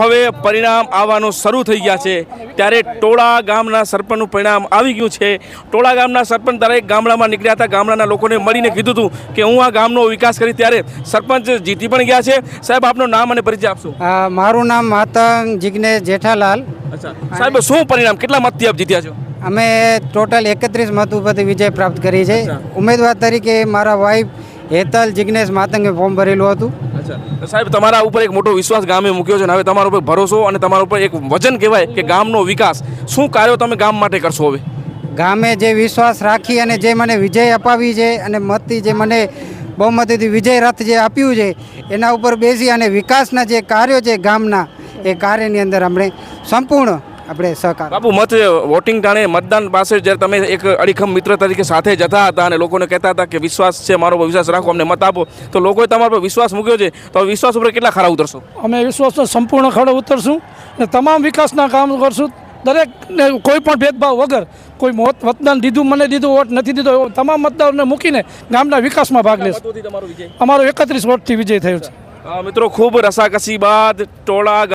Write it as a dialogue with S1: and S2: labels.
S1: હવે પરિણામ આવવાનું શરૂ થઈ ગયા છે. ત્યારે ટોળા ગામના સરપંચનું પરિણામ આવી ગયું છે. ટોળા ગામના સરપંચ દરેક ગામડામાં નીકળ્યા હતા. ગામડાના લોકોને મળીને કીધું હતું કે હું આ ગામનો વિકાસ કરી ત્યારે સરપંચ જીતી પણ ગયા છે. સાહેબ આપનું નામ અને પરિચય આપશો?
S2: મારું નામ માતંગ જિગ્નેશ જેઠાલાલ.
S1: અચ્છા. સાહેબ શું પરિણામ? કેટલા મતથી આપ જીત્યા છો?
S2: અમે ટોટલ એકત્રીસ મત ઉપરથી વિજય પ્રાપ્ત કરી છે. ઉમેદવાર તરીકે મારા વાઈફ હેતલ જિગ્નેશ માતંગે ફોર્મ ભરેલું હતું.
S1: અચ્છા. સાહેબ તમારા ઉપર એક મોટો વિશ્વાસ ગામે મૂક્યો છે અને હવે તમારા ઉપર ભરોસો અને તમારા ઉપર એક વજન કહેવાય કે ગામનો વિકાસ. શું કાર્યો તમે ગામ માટે કરશો હવે?
S2: ગામે જે વિશ્વાસ રાખી અને જે મને વિજય અપાવી છે અને મતથી જે મને બહુમતીથી વિજય રથ જે આપ્યું છે એના ઉપર બેસી અને વિકાસના જે કાર્યો છે ગામના એ કાર્યની અંદર આપણે સંપૂર્ણ આપણે સહકાર.
S1: બાપુ મત વોટિંગ ટાણે મતદાન પાસે જ્યારે તમે એક અડીખમ મિત્ર તરીકે સાથે જતા હતા અને લોકોને કહેતા હતા કે વિશ્વાસ છે મારો વિશ્વાસ રાખો અમને મત આપો તો લોકોએ તમારા પર વિશ્વાસ મૂક્યો છે. તો વિશ્વાસ ઉપર કેટલા ખરા ઉતરશો?
S3: અમે વિશ્વાસનો સંપૂર્ણ ખડો ઉતરશું અને તમામ વિકાસના કામ કરશું. દરેકને કોઈ પણ ભેદભાવ વગર કોઈ મોત મતદાન દીધું મને દીધું વોટ નથી દીધો એવો તમામ મતદારોને મૂકીને ગામના વિકાસમાં ભાગ લેશે.
S1: તમારો
S3: અમારો એકત્રીસ વોટથી વિજય થયો છે.
S1: મિત્રો ખૂબ રસાકસી બાદ ટોળા